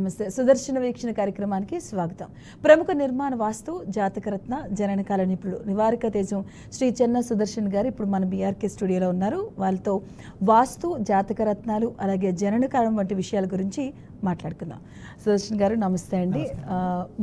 నమస్తే. సుదర్శన వీక్షణ కార్యక్రమానికి స్వాగతం. ప్రముఖ నిర్మాణ వాస్తు జాతకరత్న జననకాల నిపుణుడు నివారిక తేజం శ్రీ చెన్న సుదర్శన్ గారు ఇప్పుడు మన బీఆర్కే స్టూడియోలో ఉన్నారు. వాళ్ళతో వాస్తు జాతకరత్నాలు అలాగే జననకాలం వంటి విషయాల గురించి మాట్లాడుకుందాం. సుదర్శన్ గారు నమస్తే అండి.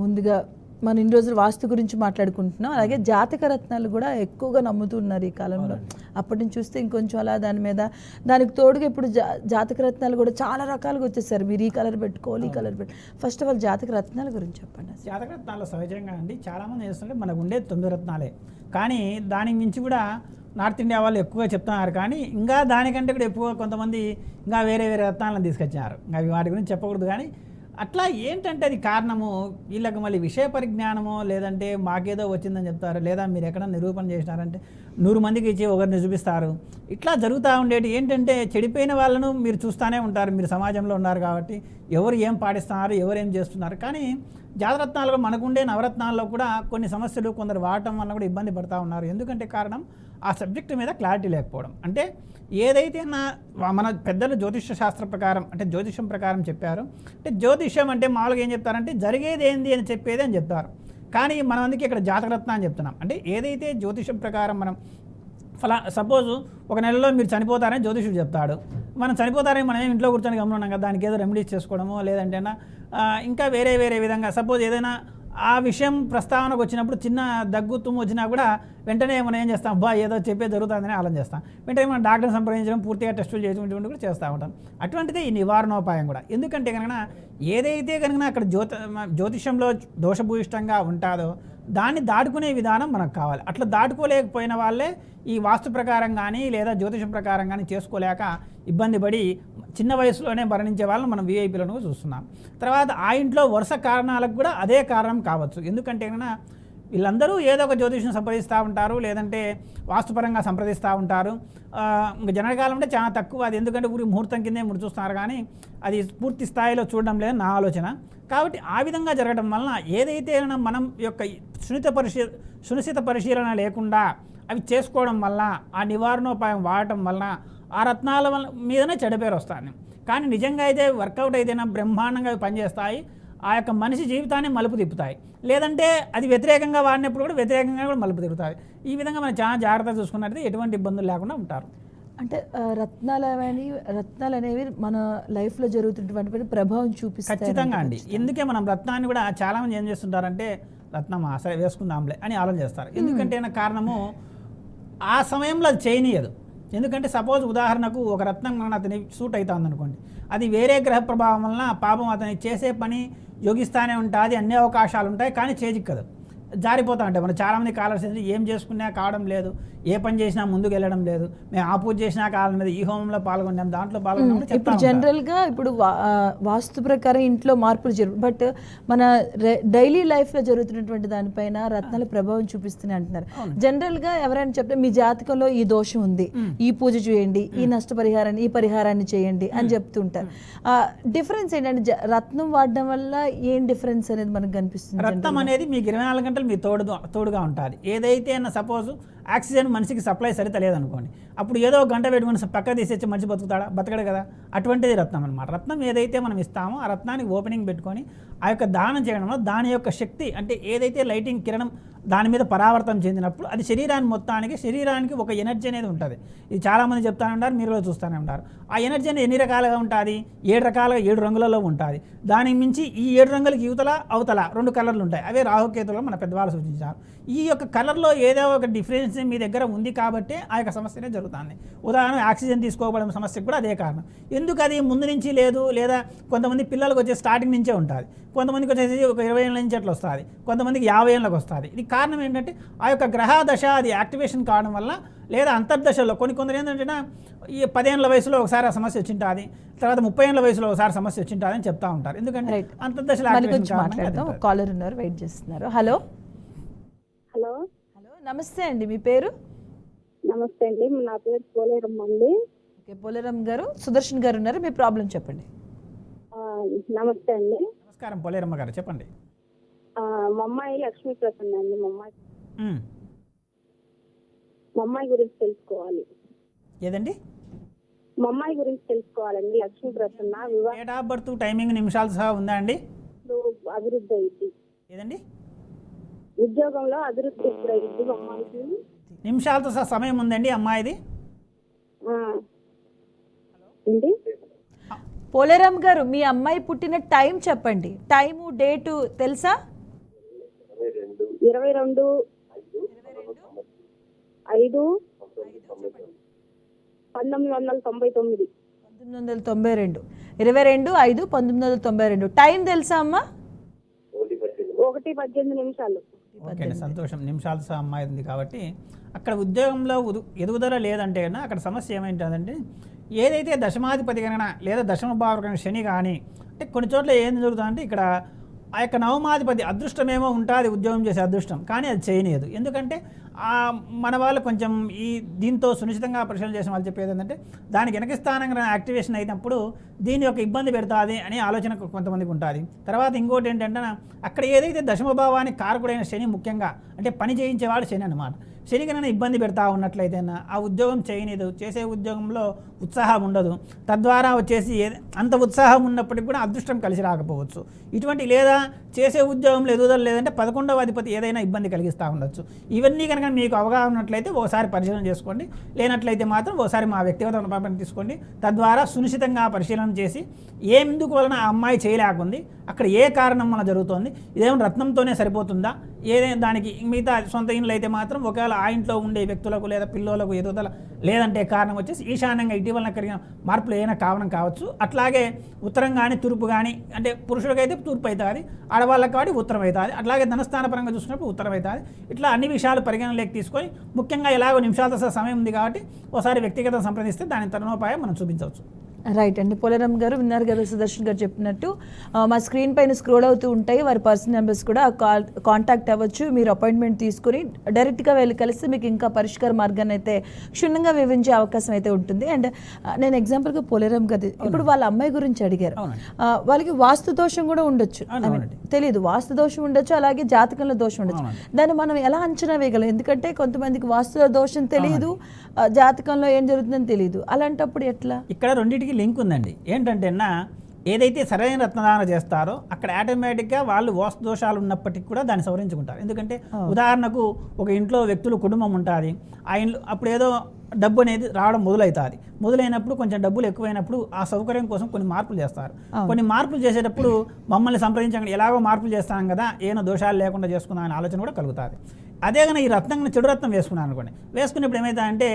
ముందుగా మనం ఇన్ని రోజులు వాస్తు గురించి మాట్లాడుకుంటున్నాం. అలాగే జాతక రత్నాలు కూడా ఎక్కువగా నమ్ముతున్నారు ఈ కాలంలో. అప్పటి నుంచి చూస్తే ఇంకొంచెం అలా దాని మీద దానికి తోడుగా ఇప్పుడు జా జాతక రత్నాలు కూడా చాలా రకాలుగా వచ్చేసారు. మీరు ఈ కలర్ పెట్టుకోవాలి ఈ కలర్ పెట్టు ఫస్ట్ ఆఫ్ ఆల్ జాతక రత్నాల గురించి చెప్పండి అసలు. జాతకరత్నాలు సహజంగా అండి చాలామంది చేస్తుంటే మనకు ఉండేది తొమ్మిది రత్నాలే. కానీ దానికి మించి కూడా నార్త్ ఇండియా వాళ్ళు ఎక్కువగా చెప్తున్నారు. కానీ ఇంకా దానికంటే కూడా ఎక్కువ కొంతమంది ఇంకా వేరే వేరే రత్నాలను తీసుకొచ్చారు ఇంకా అవి వాటి గురించి చెప్పకూడదు కానీ అట్లా ఏంటంటే అది కారణము? వీళ్ళకి మళ్ళీ విషయ పరిజ్ఞానమో లేదంటే మాకేదో వచ్చిందని చెప్తారు? లేదా మీరు ఎక్కడ నిరూపణ చేసినారంటే నూరు మందికి ఇచ్చి ఒకరిని చూపిస్తారు. ఇట్లా జరుగుతూ ఉండేటి. ఏంటంటే చెడిపోయిన వాళ్ళను మీరు చూస్తూనే ఉంటారు. మీరు సమాజంలో ఉన్నారు కాబట్టి ఎవరు ఏం పాటిస్తున్నారు ఎవరు ఏం చేస్తున్నారు? కానీ జాతరత్నాలుగా మనకుండే నవరత్నాల్లో కూడా కొన్ని సమస్యలు కొందరు వాడటం వల్ల కూడా ఇబ్బంది పడుతూ ఉన్నారు. ఎందుకంటే కారణం ఆ సబ్జెక్టు మీద క్లారిటీ లేకపోవడం. అంటే ఏదైతే నా మన పెద్దలు జ్యోతిష శాస్త్ర ప్రకారం అంటే జ్యోతిషం ప్రకారం చెప్పారు అంటే జ్యోతిషం అంటే మామూలుగా ఏం చెప్తారంటే జరిగేది ఏంది అని చెప్పేది అని చెప్తారు. కానీ మనం అందుకే ఇక్కడ జాతకరత్న అని చెప్తున్నాం. అంటే ఏదైతే జ్యోతిషం ప్రకారం మనం ఫలా సపోజ్ ఒక నెలలో మీరు చనిపోతారని జ్యోతిషుడు చెప్తాడు. మనం చనిపోతారని మనం ఏం ఇంట్లో కూర్చొని గమనం కదా దానికి ఏదో రెమెడీస్ చేసుకోవడమో లేదంటే ఇంకా వేరే వేరే విధంగా సపోజ్ ఏదైనా ఆ విషయం ప్రస్తావనకు వచ్చినప్పుడు చిన్న దగ్గు తుమ్ము వచ్చినా కూడా వెంటనే మనం ఏం చేస్తాం బా ఏదో చెప్పే జరుగుతుందని ఆలోచన చేస్తాం. వెంటనే మనం డాక్టర్ని సంప్రదించడం పూర్తిగా టెస్టులు చేసుకుంటూ కూడా చేస్తూ ఉంటాం. అటువంటిదే ఈ నివారణోపాయం కూడా. ఎందుకంటే కనుక ఏదైతే కనుక అక్కడ జ్యోత జ్యోతిషంలో దోషభూయిష్టంగా ఉంటుందో దాన్ని దాటుకునే విధానం మనకు కావాలి. అట్లా దాటుకోలేకపోయిన వాళ్ళే ఈ వాస్తు ప్రకారం కానీ లేదా జ్యోతిషం ప్రకారం కానీ చేసుకోలేక ఇబ్బంది పడి చిన్న వయసులోనే మరణించే వాళ్ళని మనం వీఐపీలను చూస్తున్నాం. తర్వాత ఆ ఇంట్లో వరుస కారణాలకు కూడా అదే కారణం కావచ్చు. ఎందుకంటే వీళ్ళందరూ ఏదో ఒక జ్యోతిషం సంప్రదిస్తూ ఉంటారు లేదంటే వాస్తుపరంగా సంప్రదిస్తూ ఉంటారు. ఇంకా జనకాలం అంటే చాలా తక్కువ. అది ఎందుకంటే ఊరి ముహూర్తం కిందే ముడి చూస్తున్నారు కానీ అది పూర్తి స్థాయిలో చూడడం లేదని నా ఆలోచన. కాబట్టి ఆ విధంగా జరగడం వలన ఏదైతే మనం యొక్క సునిత పరిశీ సునిశ్చిత పరిశీలన లేకుండా అవి చేసుకోవడం వల్ల ఆ నివారణోపాయం వాడటం వలన ఆ రత్నాల వల్ల మీదనే చెడ్డ పేరు వస్తుంది. కానీ నిజంగా అయితే వర్కౌట్ అయితేనా బ్రహ్మాండంగా అవి పనిచేస్తాయి. ఆ యొక్క మనిషి జీవితాన్ని మలుపు తిప్పుతాయి. లేదంటే అది వ్యతిరేకంగా వాడినప్పుడు కూడా వ్యతిరేకంగా కూడా మలుపు తిప్పుతాయి ఈ విధంగా మనం చాలా జాగ్రత్త చూసుకున్నట్లయితే ఎటువంటి ఇబ్బందులు లేకుండా ఉంటారు. అంటే రత్నాలు అనేవి రత్నాలు అనేవి మన లైఫ్లో జరుగుతున్నటువంటి ప్రభావం చూపిస్తాయి ఖచ్చితంగా అండి. ఎందుకే మనం రత్నాన్ని కూడా చాలా మంది ఏం చేస్తుంటారంటే రత్నమా సరే వేసుకుందాంలే అని ఆలోచన చేస్తారు. ఎందుకంటే నా కారణము ఆ సమయంలో అది చేయనీయదు. ఎందుకంటే సపోజ్ ఉదాహరణకు ఒక రత్నం కనుక అతని సూట్ అవుతుంది అనుకోండి అది వేరే గ్రహ ప్రభావం వలన పాపం అతని చేసే పని యోగిస్తానే ఉంటుంది అన్ని అవకాశాలు ఉంటాయి కానీ చేజిక్కదు. జారిపోతా ఉంటాయి. మనం చాలామంది కాలర్స్ ఏం చేసుకున్నా కావడం లేదు. ఏ పని చేసినా ముందుకు వెళ్ళడం లేదు. మేము ఆ పూజ చేసినా కాలం లేదు ఈ హోమంలో పాల్గొన్నాం దాంట్లో పాల్గొన్నాం ఇప్పుడు ఉంటారు. జనరల్గా ఇప్పుడు వాస్తు ప్రకారం ఇంట్లో మార్పులు జరుగు బట్ మన డైలీ లైఫ్లో జరుగుతున్నటువంటి దానిపైన రత్నాల ప్రభావం చూపిస్తున్నాయి అంటున్నారు. జనరల్గా ఎవరైనా చెప్తే మీ జాతకంలో ఈ దోషం ఉంది ఈ పూజ చేయండి ఈ నష్టపరిహారాన్ని ఈ పరిహారాన్ని చేయండి అని చెప్తుంటారు. డిఫరెన్స్ ఏంటంటే రత్నం వాడడం వల్ల ఏం డిఫరెన్స్ అనేది మనకు కనిపిస్తుంది రక్తం అనేది మీకు ఇరవై నాలుగు గంటలు మీ తోడు తోడుగా ఉంటుంది. ఏదైతే సపోజ్ ఆక్సిజన్ మనిషికి సప్లై సరిత లేదనుకోండి. అప్పుడు ఏదో గంట పెట్టుకుని పక్క తీసేసి మనిషి బతుకుతాడా? బతకడు కదా. అటువంటిది రత్నం అనమాట రత్నం ఏదైతే మనం ఇస్తామో ఆ రత్నానికి ఓపెనింగ్ పెట్టుకొని ఆ యొక్క దానం చేయడం వల్ల దాని యొక్క శక్తి అంటే ఏదైతే లైటింగ్ కిరణం దాని మీద పరావర్తనం చెందినప్పుడు అది శరీరాన్ని మొత్తానికి శరీరానికి ఒక ఎనర్జీ అనేది ఉంటుంది. ఇది చాలామంది చెప్తానే ఉంటారు మీరు కూడా చూస్తూనే ఉంటారు. ఆ ఎనర్జీ అనేది ఎన్ని రకాలుగా ఉంటుంది? ఏడు రకాలుగా ఏడు రంగులలో ఉంటుంది. దానికి మించి ఈ ఏడు రంగులకి యువతల అవతల రెండు కలర్లు ఉంటాయి. అవే రాహుకేతులు మన పెద్దవాళ్ళు సూచించారు. ఈ యొక్క కలర్లో ఏదో ఒక డిఫరెన్స్ మీ దగ్గర ఉంది కాబట్టి ఆ యొక్క సమస్యనే జరుగుతుంది. ఉదాహరణ ఆక్సిజన్ తీసుకోవడం సమస్యకు కూడా అదే కారణం. ఎందుకు అది ముందు నుంచి లేదు? లేదా కొంతమంది పిల్లలకు వచ్చే స్టార్టింగ్ నుంచే ఉంటుంది. కొంతమందికి వచ్చేసి ఒక ఇరవై ఏళ్ళ నుంచి అట్లా వస్తుంది. కొంతమందికి యాభై ఏళ్ళకి వస్తుంది. ఇది కారణం ఏంటంటే ఆ యొక్క గ్రహ దశ అది యాక్టివేషన్ కావడం వల్ల లేదా అంతర్దశలో కొన్ని కొందరు ఏంటంటే ఈ పదేళ్ళ వయసులో ఒకసారి ఆ సమస్య వచ్చింటుంది తర్వాత ముప్పై ఏళ్ళ వయసులో ఒకసారి సమస్య వచ్చింటుంది అని చెప్తా ఉంటారు. ఎందుకంటే. అంతర్దశలో మాట్లాడదాం. కాలర్ ఉన్నారు వెయిట్ చేస్తున్నారు. హలో హలో హలో నమస్తే అండి మీ పేరు? నమస్తే అండి నా పేరు పోలేరమ్మ అండి. ఓకే పోలేరం గారు సుదర్శన్ గారు ఉన్నారు మీ ప్రాబ్లం చెప్పండి. ఆ, నమస్తే అండి. నమస్కారం పోలేరమ్మ గారు చెప్పండి. మా అమ్మాయి లక్ష్మీ ప్రసన్న అండి మా అమ్మాయి. మా అమ్మాయి గురించి తెలుసుకోవాలి. ఏదండి? మా అమ్మాయి గురించి తెలుసుకోవాలండి లక్ష్మీ ప్రసన్న వివాహం డేట్ ఆఫ్ బర్త్ టైమింగ్ నిమిషాలు సహా ఉందా అండి? అభివృద్ధి అయింది. ఏదండి? ఉద్యోగంలో అభివృద్ధి ఇప్పుడు అయింది మా అమ్మాయికి నిమిషాలతో సహా సమయం ఉందండి అమ్మాయిది. ఏంటి? పోలేరామ్ గారు మీ అమ్మాయి పుట్టిన టైం చెప్పండి. టైము డేటు తెలుసా? ఇరవై రెండు. ఐదు. పంతొమ్మిది వందల తొంభై తొమ్మిది. పంతొమ్మిది వందల తొంభై రెండు ఇరవై రెండు ఐదు పంతొమ్మిది వందల తొంభై రెండు. టైం తెలుసా అమ్మా? ఒకటి పద్దెనిమిది నిమిషాలు. ఓకే సంతోషం. నిమిషాలు సహా అమ్మాయి ఉంది కాబట్టి అక్కడ ఉద్యోగంలో ఉదు ఎదుగుదల లేదంటే అక్కడ సమస్య ఏమైంటుందంటే ఏదైతే దశమాధిపతి గణన లేదా దశమ భావ శని కానీ అంటే కొన్ని చోట్ల ఏం జరుగుతుందంటే ఇక్కడ ఆ యొక్క నవమాధిపతి అదృష్టమేమో ఉంటుంది ఉద్యోగం చేసే అదృష్టం కానీ అది చేయలేదు. ఎందుకంటే మన వాళ్ళు కొంచెం ఈ దీంతో సునిశ్చితంగా పరిశీలన చేసిన వాళ్ళు చెప్పేది ఏంటంటే దానికి వెనక స్థానంగా యాక్టివేషన్ అయినప్పుడు దీని యొక్క ఇబ్బంది పెడుతుంది అనే ఆలోచన కొంతమందికి ఉంటుంది. తర్వాత ఇంకోటి ఏంటంటే అక్కడ ఏదైతే దశమభావానికి కారకుడైన శని ముఖ్యంగా అంటే పని చేయించేవాడు శని అనమాట శనికి నన్ను ఇబ్బంది పెడతా ఉన్నట్లయితే ఆ ఉద్యోగం చేయనిదు చేసే ఉద్యోగంలో ఉత్సాహం ఉండదు. తద్వారా వచ్చేసి ఏ- అంత ఉత్సాహం ఉన్నప్పటికీ కూడా అదృష్టం కలిసి రాకపోవచ్చు. ఇటువంటి లేదా చేసే ఉద్యోగంలో ఎదుగుదల లేదంటే పదకొండవ అధిపతి ఏదైనా ఇబ్బంది కలిగిస్తూ ఉండొచ్చు. ఇవన్నీ కనుక మీకు అవగాహన ఉన్నట్లయితే ఒకసారి పరిశీలన చేసుకోండి. లేనట్లయితే మాత్రం ఓసారి మా వ్యక్తిగత అనుభవం తీసుకోండి. తద్వారా సునిశ్చితంగా పరిశీలన చేసి ఎందుకు వలన ఆ అమ్మాయి చేయలేకుంది అక్కడ ఏ కారణం వల్ల జరుగుతోంది ఇదేమో రత్నంతోనే సరిపోతుందా ఏదైనా దానికి మిగతా సొంత ఇండ్లు అయితే మాత్రం ఒకవేళ ఆ ఇంట్లో ఉండే వ్యక్తులకు లేదా పిల్లలకు ఎదుగుదల లేదంటే కారణం వచ్చేసి ఈశాన్యంగా ఇటీవల కలిగిన మార్పులు ఏదైనా కావడం కావచ్చు. అట్లాగే ఉత్తరం కానీ తూర్పు కానీ అంటే పురుషుడికైతే తూర్పు అవుతుంది ఆడవాళ్ళకి కాబట్టి ఉత్తరం అవుతుంది. అట్లాగే ధనస్థాన పరంగా చూసినప్పుడు ఉత్తరం అవుతుంది. ఇట్లా అన్ని విషయాలు పరిగణలోకి తీసుకొని ముఖ్యంగా ఎలాగో నిమిషాలతో సమయం ఉంది కాబట్టి ఒకసారి వ్యక్తిగతం సంప్రదిస్తే దాని తరుణోపాయం మనం చూపించవచ్చు. రైట్ అండి పోలేరామ్ గారు విన్నారు కదా సుదర్శన్ గారు చెప్పినట్టు మా స్క్రీన్ పైన స్క్రోల్ అవుతూ ఉంటాయి వారి పర్సనల్ నెంబర్స్ కూడా కాల్ కాంటాక్ట్ అవ్వచ్చు మీరు అపాయింట్మెంట్ తీసుకుని డైరెక్ట్గా వెళ్ళి కలిస్తే మీకు ఇంకా పరిష్కార మార్గాన్ని అయితే క్షుణ్ణంగా వివరించే అవకాశం అయితే ఉంటుంది. అండ్ నేను ఎగ్జాంపుల్గా పోలేరామ్ గారు ఇప్పుడు వాళ్ళ అమ్మాయి గురించి అడిగారు. వాళ్ళకి వాస్తు దోషం కూడా ఉండొచ్చు. తెలియదు వాస్తు దోషం ఉండొచ్చు అలాగే జాతకంలో దోషం ఉండొచ్చు. దాన్ని మనం ఎలా అంచనా వేయగలం? ఎందుకంటే కొంతమందికి వాస్తు దోషం తెలియదు జాతకంలో ఏం జరుగుతుందని తెలియదు అలాంటప్పుడు ఎట్లా? ఇక్కడ రెండింటికి లింక్ ఉందండి. ఏంటంటే అన్న ఏదైతే సరైన రత్నదాన చేస్తారో అక్కడ ఆటోమేటిక్గా వాళ్ళు వాస్తు దోషాలు ఉన్నప్పటికీ కూడా దాన్ని సవరించుకుంటారు. ఎందుకంటే ఉదాహరణకు ఒక ఇంట్లో వ్యక్తులు కుటుంబం ఉంటుంది. ఆ ఇంట్లో అప్పుడు ఏదో డబ్బు అనేది రావడం మొదలవుతుంది మొదలైనప్పుడు కొంచెం డబ్బులు ఎక్కువైనప్పుడు ఆ సౌకర్యం కోసం కొన్ని మార్పులు చేస్తారు. కొన్ని మార్పులు చేసేటప్పుడు మమ్మల్ని సంప్రదించండి ఎలాగో మార్పులు చేస్తాం కదా ఏమైనా దోషాలు లేకుండా చేసుకుందాం అనే ఆలోచన కూడా కలుగుతుంది. అదే కానీ ఈ రత్నం చెడు రత్నం వేసుకున్నాను అనుకోండి వేసుకున్నప్పుడు ఏమవుతుందంటే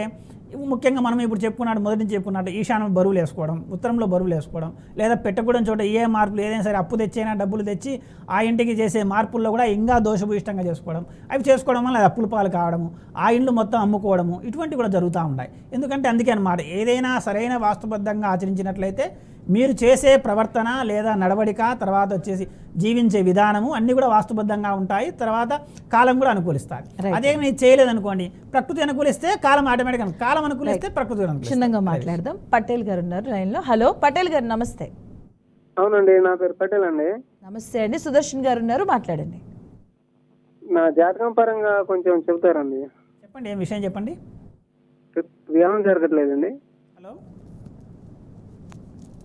ముఖ్యంగా మనం ఇప్పుడు చెప్పుకున్నాడు మొదటి నుంచి చెప్పుకున్నట్టు ఈశాన్యం బరువులు వేసుకోవడం ఉత్తరంలో బరువులు వేసుకోవడం లేదా పెట్టకూడని చోట ఏ మార్పులు ఏదైనా సరే అప్పు తెచ్చైనా డబ్బులు తెచ్చి ఆ ఇంటికి చేసే మార్పుల్లో కూడా ఇంకా దోషభూయిష్టంగా చేసుకోవడం. అవి చేసుకోవడం వల్ల అది అప్పుల పాలు కావడము ఆ ఇండ్లు మొత్తం అమ్ముకోవడము ఇటువంటివి కూడా జరుగుతూ ఉంటాయి. ఎందుకంటే అందుకే అనమాట ఏదైనా సరైన వాస్తుబద్ధంగా ఆచరించినట్లయితే మీరు చేసే ప్రవర్తన లేదా నడవడిక తర్వాత వచ్చేసి జీవించే విధానము అన్నీ కూడా వాస్తుబద్ధంగా ఉంటాయి. తర్వాత కాలం కూడా అనుకూలిస్తుంది. Right. అదే మీరు చేయలేదనుకోండి ప్రకృతి అనుకూలిస్తే కాలం ఆటోమేటిక్ కాలం అనుకూలిస్తే ప్రకృతి అనుకూలిస్తుంది క్షుణ్ణంగా మాట్లాడదాం. పటేల్ గారు ఉన్నారు లైన్లో. హలో పటేల్ గారు నమస్తే. అవునండి నా పేరు పటేల్ అండి. నమస్తే అండి. సుదర్శన్ గారు ఉన్నారు మాట్లాడండి. నా జాతకం పరంగా కొంచెం చెబుతారండి. చెప్పండి ఏం విషయం చెప్పండి? వివాహం జరగట్లేదండి. హలో.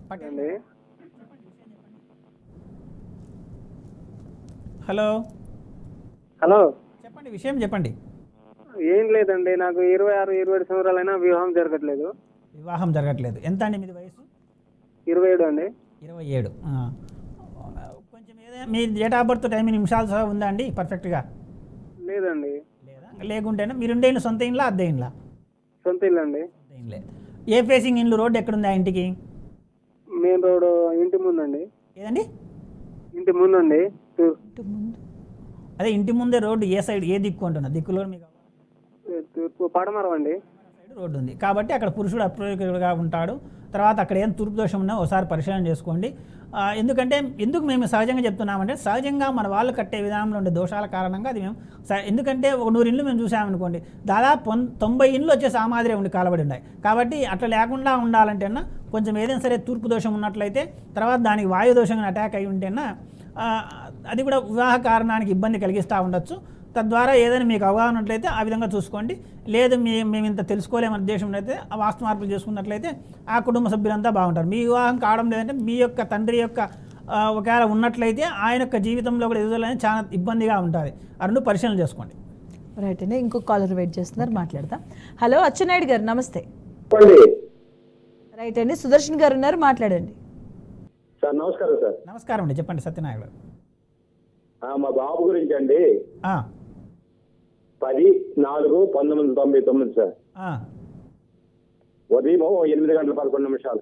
పటేల్ హలో. హలో. చెప్పండి విషయం చెప్పండి. ఏం లేదండి నాకు ఇరవై ఆరు ఇరవై ఏడు సంవత్సరాలైనా వివాహం జరగట్లేదు. వివాహం జరగట్లేదు. ఎంత అండి మీది వయసు? ఇరవై ఏడు అండి. ఇరవై ఏడు. కొంచెం ఏదైనా మీ డేట్ ఆఫ్ బర్త్ టైం నిమిషాలు సహా ఉందా అండి? పర్ఫెక్ట్గా లేదండి. లేదా? లేకుంటేనా మీరు ఉండే ఇల్లు సొంత ఇండ్లా అద్దె ఇండ్లా? సొంత ఇల్లు అండి. ఏ ఫేసింగ్ ఇండ్లు? రోడ్డు ఎక్కడుంది ఆ ఇంటికి? మెయిన్ రోడ్ ఇంటి ముందండి. ఏదండి? ఇంటి ముందండి. తూ- ఇటు ముందు. అదే ఇంటి ముందే రోడ్డు ఏ సైడ్ ఏ దిక్కు అంటున్నా? దిక్కులో మీకు తూర్పు పడమరం అండి రోడ్డు ఉంది కాబట్టి అక్కడ పురుషుడు అప్రయోగకుడుగా ఉంటాడు. తర్వాత అక్కడ ఏం తూర్పు దోషం ఉన్నా ఒకసారి పరిశీలన చేసుకోండి. ఎందుకంటే ఎందుకు మేము సహజంగా చెప్తున్నామంటే సహజంగా మన వాళ్ళు కట్టే విధానంలో ఉండే దోషాల కారణంగా అది మేము ఎందుకంటే ఒక నూరు ఇండ్లు మేము చూసామనుకోండి దాదాపు తొంభై ఇండ్లు వచ్చేసి ఆ ఉండి కాలబడి ఉన్నాయి. కాబట్టి అట్లా లేకుండా ఉండాలంటే కొంచెం ఏదైనా సరే తూర్పు దోషం ఉన్నట్లయితే తర్వాత దానికి వాయు దోషం అటాక్ అయి ఉంటేనా అది కూడా వివాహ కారణానికి ఇబ్బంది కలిగిస్తూ ఉండొచ్చు. తద్వారా ఏదైనా మీకు అవగాహన ఉన్నట్లయితే ఆ విధంగా చూసుకోండి. లేదు మీ మేము ఇంత తెలుసుకోలేమనే ఉద్దేశం అయితే ఆ వాస్తు మార్పులు చేసుకున్నట్లయితే ఆ కుటుంబ సభ్యులంతా బాగుంటారు. మీ వివాహం కావడం లేదంటే మీ యొక్క తండ్రి యొక్క ఒకవేళ ఉన్నట్లయితే ఆయన యొక్క జీవితంలో కూడా ఎదుగుదల అనేది చాలా ఇబ్బందిగా ఉంటుంది ఆ రెండు పరిశీలన చేసుకోండి. రైట్ అండి. ఇంకో కాలర్ వెయిట్ చేస్తున్నారు. మాట్లాడదాం. హలో అచ్చెన్నాయుడు గారు నమస్తే. రైట్ అండి. సుదర్శన్ గారు ఉన్నారు. మాట్లాడండి. సార్ నమస్కారం సార్. నమస్కారం అండి. చెప్పండి సత్యనారాయణ గారు. ఆ, మా బాబు గురించి అండి. ఆ, పది నాలుగు పంతొమ్మిది వందల తొంభై తొమ్మిది సార్. ఉదయం ఎనిమిది గంటల పదకొండు నిమిషాలు.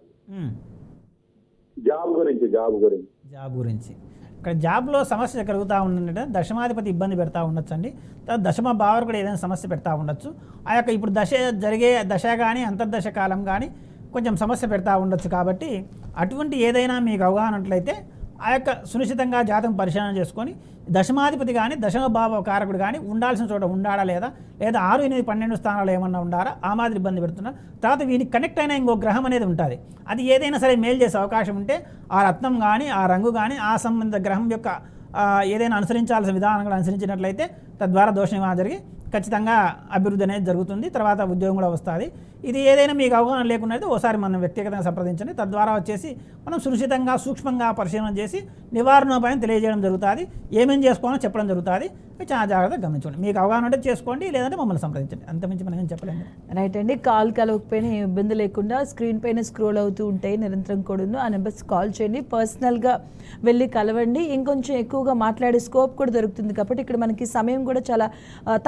జాబ్ గురించి జాబ్ గురించి. జాబ్ గురించి. ఇక్కడ జాబ్లో సమస్య కలుగుతూ ఉందంటే దశమాధిపతి ఇబ్బంది పెడతా ఉండొచ్చు అండి తర్వాత దశమ భావర్ కూడా ఏదైనా సమస్య పెడతా ఉండొచ్చు. ఆ యొక్క ఇప్పుడు దశ జరిగే దశ కానీ అంతర్దశ కాలం కానీ కొంచెం సమస్య పెడతా ఉండొచ్చు కాబట్టి అటువంటి ఏదైనా మీకు అవగాహన ఉన్నట్లయితే ఆ యొక్క సునిశ్చితంగా జాతకం పరిశీలన చేసుకొని దశమాధిపతి కానీ దశమ భావ కారకుడు కానీ ఉండాల్సిన చోట ఉండాడా లేదా? లేదా ఆరు ఎనిమిది పన్నెండు స్థానాలు ఏమన్నా ఉండారా ఆ మాదిరి ఇబ్బంది పెడుతున్నా. తర్వాత వీనికి కనెక్ట్ అయిన ఇంకో గ్రహం అనేది ఉంటుంది. అది ఏదైనా సరే మేలు చేసే అవకాశం ఉంటే ఆ రత్నం కానీ ఆ రంగు కానీ ఆ సంబంధిత గ్రహం యొక్క ఏదైనా అనుసరించాల్సిన విధానం కూడా అనుసరించినట్లయితే తద్వారా దోషం ఏమైనా జరిగి ఖచ్చితంగా అభివృద్ధి అనేది జరుగుతుంది. తర్వాత ఉద్యోగం కూడా వస్తుంది. ఇది ఏదైనా మీకు అవగాహన లేకుండా అయితే ఒకసారి మనం వ్యక్తిగతంగా సంప్రదించండి. తద్వారా వచ్చేసి మనం సురక్షితంగా సూక్ష్మంగా పరిశీలన చేసి నివారణోపాయం తెలియజేయడం జరుగుతుంది. ఏమేం చేసుకోవాలో చెప్పడం జరుగుతుంది. చాలా జాగ్రత్తగా గమనించండి మీకు అవగాహన ఉంటే చేసుకోండి లేదంటే మమ్మల్ని సంప్రదించండి. అంతమించి మనం ఏం చెప్పలేము రైట్ అండి. కాల్ కలవకపోయినా ఇబ్బంది లేకుండా స్క్రీన్ పైన స్క్రోల్ అవుతూ ఉంటాయి నిరంతరం కూడాను ఆ నెంబర్స్ కాల్ చేయండి. పర్సనల్గా వెళ్ళి కలవండి. ఇంకొంచెం ఎక్కువగా మాట్లాడే స్కోప్ కూడా దొరుకుతుంది కాబట్టి ఇక్కడ మనకి సమయం కూడా చాలా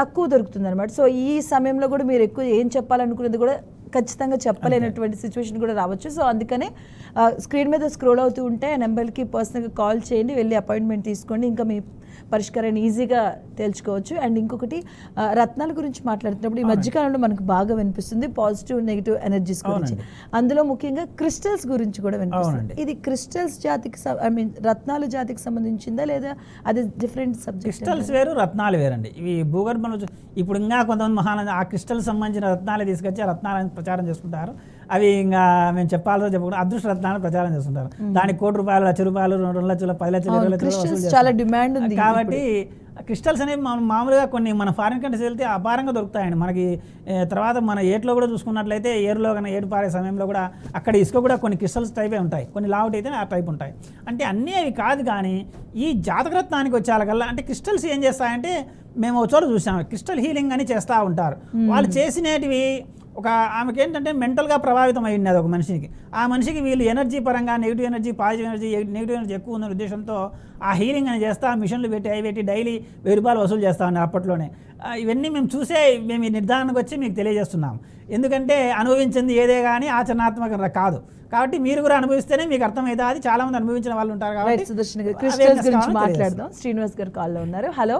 తక్కువ దొరుకుతుంది అనమాట సో ఈ సమయంలో కూడా మీరు ఎక్కువ ఏం చెప్పాలనుకున్నది కూడా ఖచ్చితంగా చెప్పలేనటువంటి సిచ్యువేషన్ కూడా రావచ్చు. సో అందుకనే స్క్రీన్ మీద స్క్రోల్ అవుతూ ఉంటే ఆ నెంబర్కి పర్సనల్గా కాల్ చేయండి వెళ్ళి అపాయింట్మెంట్ తీసుకోండి. ఇంకా మీ పరిష్కారాన్ని ఈజీగా తేల్చుకోవచ్చు. అండ్ ఇంకొకటి రత్నాల గురించి మాట్లాడుతున్నప్పుడు ఈ మధ్యకాలంలో మనకు బాగా వినిపిస్తుంది. పాజిటివ్ నెగిటివ్ ఎనర్జీస్ గురించి. అందులో ముఖ్యంగా క్రిస్టల్స్ గురించి కూడా వినిపిస్తుంది. ఇది క్రిస్టల్స్ జాతికి ఐ మీన్ రత్నాల జాతికి సంబంధించిందా లేదా అది డిఫరెంట్ సబ్జెక్ట్ క్రిస్టల్స్ వేరు రత్నాలు వేరండి. ఇవి భూగర్భంలో ఇప్పుడు ఇంకా కొంతమంది మహాన ఆ క్రిస్టల్ సంబంధించిన రత్నాలు తీసుకొచ్చి ఆ రత్నాలను ప్రచారం చేసుకుంటారు. అవి ఇంకా మేము చెప్పాలో చెప్పకుండా అదృష్ట రత్నాలు ప్రచారం చేస్తుంటారు. దానికి కోటి రూపాయలు లక్ష రూపాయలు రెండు లక్షలు పది లక్షలు ఇరవై లక్షలు చాలా. డిమాండ్ ఉంది కాబట్టి క్రిస్టల్స్ అనేవి మనం మామూలుగా కొన్ని మన ఫారిన్ కంట్రీస్ వెళ్తే అపారంగా దొరుకుతాయండి. మనకి తర్వాత మన ఏట్లో కూడా చూసుకున్నట్లయితే ఏరులో కానీ ఏడు పారే సమయంలో కూడా అక్కడ ఇసుక కూడా కొన్ని క్రిస్టల్స్ టైపే ఉంటాయి. కొన్ని లావుట్ అయితే ఆ టైప్ ఉంటాయి. అంటే అన్నీ అవి కాదు కానీ ఈ జాతకరత్నానికి వచ్చేకల్లా అంటే క్రిస్టల్స్ ఏం చేస్తాయంటే మేము ఒక చోట చూసాము క్రిస్టల్ హీలింగ్ అని చేస్తూ ఉంటారు. వాళ్ళు చేసినటివి ఒక ఆమెకి ఏంటంటే మెంటల్గా ప్రభావితం అయ్యింది అది ఒక మనిషికి. ఆ మనిషికి వీళ్ళు ఎనర్జీ పరంగా negative energy positive energy negative energy ఎక్కువ ఉన్న ఉద్దేశంతో ఆ హీలింగ్ అని చేస్తా ఆ మిషన్లు పెట్టి అవి పెట్టి డైలీ వెయ్యి రూపాయలు వసూలు చేస్తా ఉన్నారు అప్పట్లోనే. ఇవన్నీ మేము చూసే మేము ఈ నిర్ధారణకు వచ్చి మీకు తెలియజేస్తున్నాం. ఎందుకంటే అనుభవించింది ఏదే కానీ ఆచరణాత్మక కాదు. కాబట్టి మీరు కూడా అనుభవిస్తేనే మీకు అర్థమైతే అది చాలా మంది అనుభవించిన వాళ్ళు ఉంటారు కాబట్టి సుదర్శన్ గారు awareness క్రిస్టల్స్ గురించి కావాలని మాట్లాడదాం. శ్రీనివాస్ గారు కాల్లో ఉన్నారు. హలో.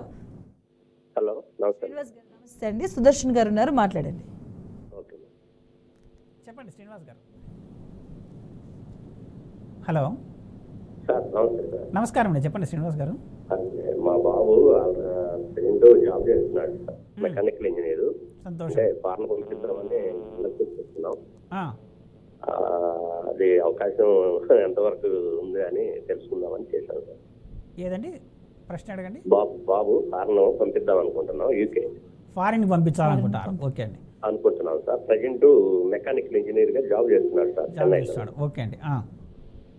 హలో నమస్తే. శ్రీనివాస్ గారు నమస్తే అండి. సుదర్శన్ గారు ఉన్నారు మాట్లాడండి. చెప్పండి శ్రీనివాస్ గారు. హలో. సార్ నమస్తే సార్. నమస్కారం అండి చెప్పండి శ్రీనివాస్ గారు. మా బాబు ఏంటో జాబ్ చేస్తున్నాడు మెకానికల్ ఇంజనీర్. సంతోషం. అంటే ఫారెన్ పంపిద్దామని అది అవకాశం ఎంతవరకు ఉంది అని తెలుసుకుందామని చేశాను సార్. ఏదండి? ప్రశ్న అడగండి. బాబు బాబు ఫారెన్ పంపిద్దాం అనుకుంటున్నాం యూకే. ఫారిన్ పంపించాలనుకుంటారు. ఓకే అండి. అనుకుంటున్నాం సార్. ప్రజెంట్ మెకానికల్ ఇంజనీర్గా జాబ్ చేస్తున్నాడు సార్ చేస్తాడు. ఓకే అండి.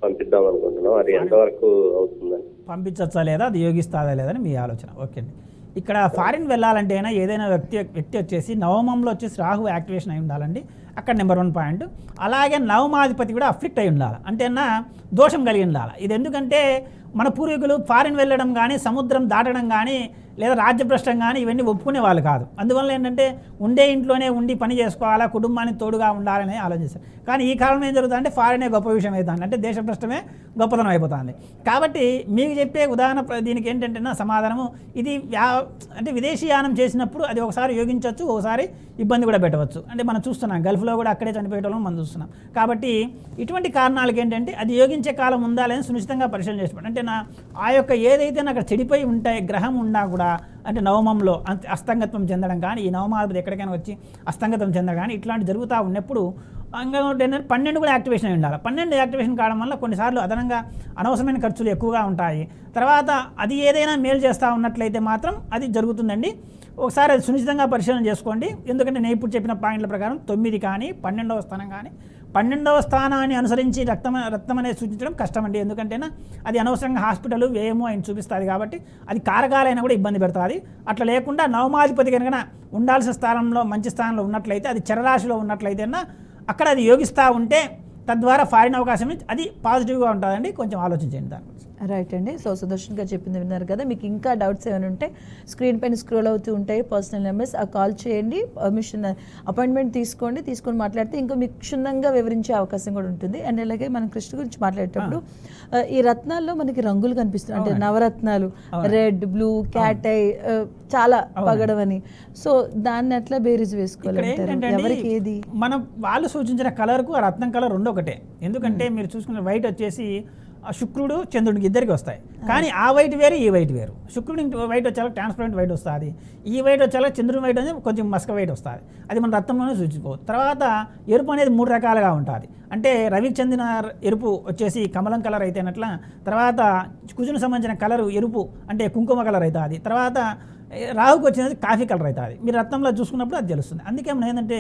పంపిద్దాం అనుకుంటున్నాం. అది ఎంతవరకు అవుతుందని. పంపించచ్చా లేదా? అది యోగిస్తుందా లేదని మీ ఆలోచన. ఓకే అండి. ఇక్కడ ఫారిన్ వెళ్ళాలంటే అయినా ఏదైనా వ్యక్తి వ్యక్తి వచ్చేసి నవమంలో వచ్చేసి రాహు యాక్టివేషన్ అయి ఉండాలండి. అక్కడ నెంబర్ వన్ పాయింట్. అలాగే నవమాధిపతి కూడా అఫ్లిక్ట్ అయి ఉండాలి. అంటే అన్న దోషం కలిగి ఉండాలి. ఇది ఎందుకంటే మన పూర్వీకులు ఫారిన్ వెళ్ళడం కానీ సముద్రం దాటడం కానీ లేదా రాజ్యభ్రష్టం కానీ ఇవన్నీ ఒప్పుకునే వాళ్ళు కాదు. అందువల్ల ఏంటంటే ఉండే ఇంట్లోనే ఉండి పని చేసుకోవాలా కుటుంబానికి తోడుగా ఉండాలని ఆలోచిస్తారు. కానీ ఈ కాలంలో ఏం జరుగుతుందంటే ఫారినే గొప్ప విషయం అవుతుంది. అంటే దేశభ్రష్టమే గొప్పతనం అయిపోతుంది. కాబట్టి మీకు చెప్పే ఉదాహరణ ప్ర- దీనికి ఏంటంటే నా సమాధానము ఇది వ్యా అంటే విదేశీయానం చేసినప్పుడు అది ఒకసారి యోగించవచ్చు ఒకసారి ఇబ్బంది కూడా పెట్టవచ్చు. అంటే మనం చూస్తున్నాం గల్ఫ్లో కూడా అక్కడే చనిపోయేటోళ్ళం మనం చూస్తున్నాం. కాబట్టి ఇటువంటి కారణాలకు ఏంటంటే అది యోగించే కాలం ఉందా లేదని సునిశ్చితంగా పరిశీలన చేసుకోండి. అంటే నా ఆ యొక్క ఏదైతే అక్కడ చెడిపోయి ఉంటాయి గ్రహం ఉన్నా కూడా అంటే నవమంలో అస్తంగత్వం చెందడం కానీ ఈ నవమాధిపతి ఎక్కడికైనా వచ్చి అస్తంగతం చెందడం కానీ ఇట్లాంటి జరుగుతూ ఉన్నప్పుడు ఇంకొకటి ఏంటంటే పన్నెండు కూడా యాక్టివేషన్ అయి ఉండాలి. పన్నెండు యాక్టివేషన్ కావడం వల్ల కొన్నిసార్లు అదనంగా అనవసరమైన ఖర్చులు ఎక్కువగా ఉంటాయి. తర్వాత అది ఏదైనా మేలు చేస్తూ ఉన్నట్లయితే మాత్రం అది జరుగుతుందండి. ఒకసారి అది సునిశ్చితంగా పరిశీలన చేసుకోండి. ఎందుకంటే నేను ఇప్పుడు చెప్పిన పాయింట్ల ప్రకారం తొమ్మిది కానీ పన్నెండవ స్థానం కానీ పన్నెండవ స్థానాన్ని అనుసరించి రక్తం రక్తం అనేది సూచించడం కష్టమండి. ఎందుకంటేనా అది అనవసరంగా హాస్పిటల్ వ్యయము ఆయన చూపిస్తుంది కాబట్టి అది కారకాలైనా కూడా ఇబ్బంది పెడుతుంది. అట్లా లేకుండా నవమాధిపతి కనుక ఉండాల్సిన స్థానంలో మంచి స్థానంలో ఉన్నట్లయితే అది చరరాశిలో ఉన్నట్లయితేనా అక్కడ అది యోగిస్తూ ఉంటే తద్వారా ఫారిన్ అవకాశం అది పాజిటివ్గా ఉంటుందండి. కొంచెం ఆలోచించండి దాని గురించి. రైట్ అండి. సో సుదర్శన్ గారు చెప్పింది విన్నారు కదా మీకు ఇంకా డౌట్స్ ఏమైనా ఉంటే స్క్రీన్ పైన స్క్రోల్ అవుతూ ఉంటాయి పర్సనల్ నెంబర్స్ ఆ కాల్ చేయండి పర్మిషన్ అపాయింట్మెంట్ తీసుకోండి తీసుకొని మాట్లాడితే ఇంకా మీకు క్షుణ్ణంగా వివరించే అవకాశం కూడా ఉంటుంది. అండ్ అలాగే మనం కృష్ణ గురించి మాట్లాడేటప్పుడు ఈ రత్నాల్లో మనకి రంగులు కనిపిస్తున్నాయి. అంటే నవరత్నాలు రెడ్ బ్లూ క్యాట్ ఐ చాలా పగడం అని సో దాన్ని ఎట్లా బేరీజ్ ఎవరికి ఏది? మనం వాళ్ళు సూచించిన కలర్కు ఆ రత్నం కలర్ రెండు ఒకటే ఎందుకంటే మీరు చూసుకున్న వైట్ వచ్చేసి శుక్రుడు చంద్రుడికి ఇద్దరికి వస్తాయి. కానీ ఆ వైట్ వేరు ఈ వైట్ వేరు. శుక్రుడి వైట్ వచ్చేలా ట్రాన్స్పరెంట్ వైట్ వస్తుంది. ఈ వైట్ వచ్చేలా చంద్రుని వైట్ అనేది కొంచెం మస్క వైట్ వస్తుంది. అది మన రక్తంలోనే సూచించుకోవచ్చు. తర్వాత ఎరుపు అనేది మూడు రకాలుగా ఉంటుంది. అంటే రవికి చెందిన ఎరుపు వచ్చేసి కమలం కలర్ అయితే అట్లా తర్వాత కుజును సంబంధించిన కలరు ఎరుపు అంటే కుంకుమ కలర్ అవుతుంది. తర్వాత రాహుకి వచ్చినది కాఫీ కలర్ అవుతుంది మీరు రత్నంలో చూసుకున్నప్పుడు అది తెలుస్తుంది. అందుకే మనం ఏంటంటే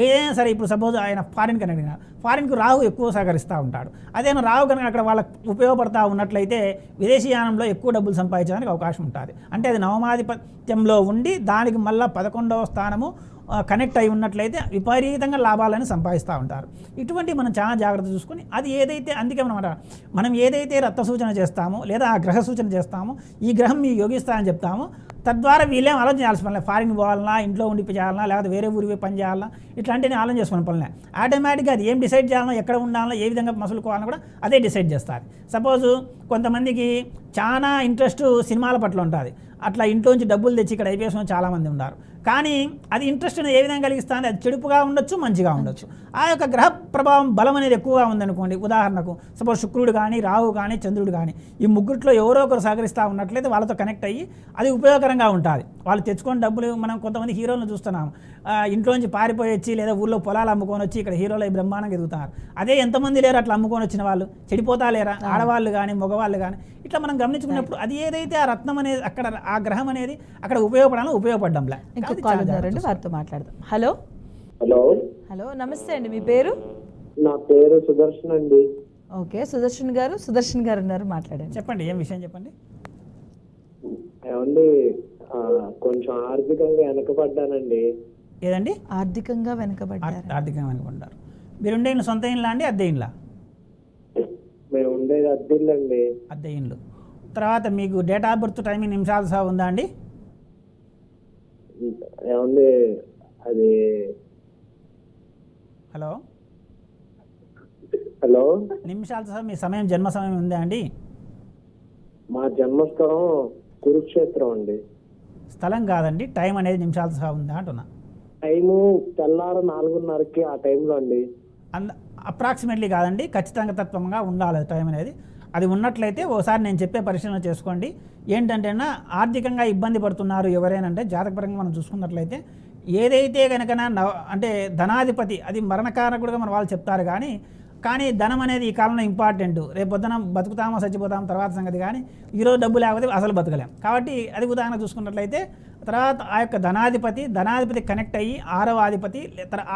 ఏదైనా సరే ఇప్పుడు సపోజ్ ఆయన ఫారిన్ కనుక ఫారిన్కు రాహు ఎక్కువ సహకరిస్తూ ఉంటాడు. అదేనా రాహు కనుక అక్కడ వాళ్ళకి ఉపయోగపడతా ఉన్నట్లయితే విదేశీయానంలో ఎక్కువ డబ్బులు సంపాదించడానికి అవకాశం ఉంటుంది. అంటే అది నవమాధిపత్యంలో ఉండి దానికి మళ్ళీ పదకొండవ స్థానము కనెక్ట్ అయి ఉన్నట్లయితే విపరీతంగా లాభాలను సంపాదిస్తూ ఉంటారు. ఇటువంటి మనం చాలా జాగ్రత్త చూసుకొని అది ఏదైతే అందుకే మనం మనం ఏదైతే రక్త సూచన చేస్తామో లేదా ఆ గ్రహ సూచన చేస్తామో ఈ గ్రహం మీ యోగిస్తాయని చెప్తామో. తద్వారా వీళ్ళేం ఆలోచన చేయాల్సిన పని ఫారిన్ పోవాలన్నా ఇంట్లో ఉండి చేయాలన్నా లేకపోతే వేరే ఊరికి పోయి పని చేయాలన్నా ఇట్లాంటివి ఆలోచన చేసుకునే పనిలే ఆటోమేటిక్గా అది ఏం డిసైడ్ చేయాలన్నా ఎక్కడ ఉండాలన్నా ఏ విధంగా మసులుకోవాలన్నా కూడా అదే డిసైడ్ చేస్తారు. సపోజు కొంతమందికి చాలా ఇంట్రెస్ట్ సినిమాల పట్ల ఉంటుంది. అట్లా ఇంట్లోంచి డబ్బులు తెచ్చి ఇక్కడ అయిపోయేసిన చాలామంది ఉన్నారు. కానీ అది ఇంట్రెస్ట్ ఏ విధంగా కలిగిస్తుంది? అది చెడుపుగా ఉండొచ్చు మంచిగా ఉండొచ్చు. ఆ యొక్క గ్రహ ప్రభావం బలం అనేది ఎక్కువగా ఉందనుకోండి. ఉదాహరణకు సపోజ్ శుక్రుడు కానీ రాహు కానీ చంద్రుడు కానీ ఈ ముగ్గురిలో ఎవరో ఒకరు సహకరిస్తూ ఉన్నట్లయితే వాళ్ళతో కనెక్ట్ అయ్యి అది ఉపయోగకరంగా ఉంటుంది. వాళ్ళు తెచ్చుకొని డబ్బులు మనం కొంతమంది హీరోలను చూస్తున్నాం ఆ, ఇంట్లోంచి పారిపోయి వచ్చి లేదా ఊళ్ళో పొలాలు అమ్ముకొని వచ్చి ఇక్కడ హీరోలు అయి బ్రహ్మాండంగా ఎదుగుతున్నారు అదే ఎంతమంది లేరు అట్లా అమ్ముకొని వచ్చిన వాళ్ళు? చెడిపోతా లేరా? ఆడవాళ్ళు కానీ మగవాళ్ళు కానీ? ఇట్లా మనం గమనించుకున్నప్పుడు అది ఏదైతే ఆ రత్నం అనేది అక్కడ ఆ గ్రహం అనేది అక్కడ ఉపయోగపడాలో ఉపయోగపడ్డంలే. కాల్ ఉన్నారండి వారితో మాట్లాడదాం. హలో? హలో? హలో నమస్తే అండి. మీ పేరు? నా పేరు సుదర్శన్ అండి. ఓకే సుదర్శన్ గారు సుదర్శన్ గారు ఉన్నారు మాట్లాడండి. చెప్పండి ఏం విషయం చెప్పండి? ఏమండి ఆ, కొంచెం ఆర్థికంగా వెనకబడ్డానండి. ఏదండి? ఆర్థికంగా ఆర్- వెనుకబడ్డారు ఆర్థికంగా అనుకుంటారు మీరు ఉండే ఇల్లు సొంత ఇండ్లా అండి అద్దె ఇండ్లా? మేము ఉండేది అద్దిల్లండి అద్దె ఇండ్లు. తర్వాత మీకు డేట్ ఆఫ్ బర్త్ టైమింగ్ నిమిషాలు సహా ఉందా అండి? ఏమండి అది హలో? హలో? నిమిషాలు సహా మీ సమయం జన్మ సమయం ఉందా అండి? మా జన్మస్థలం కురుక్షేత్రం అండి. స్థలం కాదండి టైం అనేది నిమిషాలు సహా ఉందా అంటున్నా. టైము తెల్లారు నాలుగున్నరకి ఆ టైంలో అండి. అంద అప్రాక్సిమేట్లీ కాదండి ఖచ్చితంగా తత్వంగా ఉండాలి టైం అనేది. అది ఉన్నట్లయితే ఓసారి నేను చెప్పే పరిశీలన చేసుకోండి. ఏంటంటే ఆర్థికంగా ఇబ్బంది పడుతున్నారు ఎవరైనా అంటే జాతకపరంగా మనం చూసుకున్నట్లయితే ఏదైతే కనుక అంటే ధనాధిపతి అది మరణకారకుడుగా మన వాళ్ళు చెప్తారు కానీ కానీ ధనం అనేది ఈ కాలంలో ఇంపార్టెంట్ రేపు పొద్దున బతుకుతామో చచ్చిపోతాం తర్వాత సంగతి కానీ ఈరోజు డబ్బు లేకపోతే అసలు బతకలేం. కాబట్టి అది ఉదాహరణ చూసుకున్నట్లయితే తర్వాత ఆ యొక్క ధనాధిపతి ధనాధిపతి కనెక్ట్ అయ్యి ఆరవ అధిపతి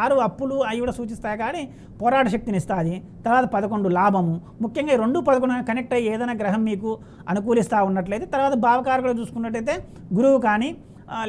ఆరు అప్పులు అవి కూడా సూచిస్తాయి కానీ పోరాట శక్తిని ఇస్తుంది. తర్వాత పదకొండు లాభము. ముఖ్యంగా రెండు పదకొండు కనెక్ట్ అయ్యి ఏదైనా గ్రహం మీకు అనుకూలిస్తూ ఉన్నట్లయితే తర్వాత భావకారకులు చూసుకున్నట్టయితే గురువు కానీ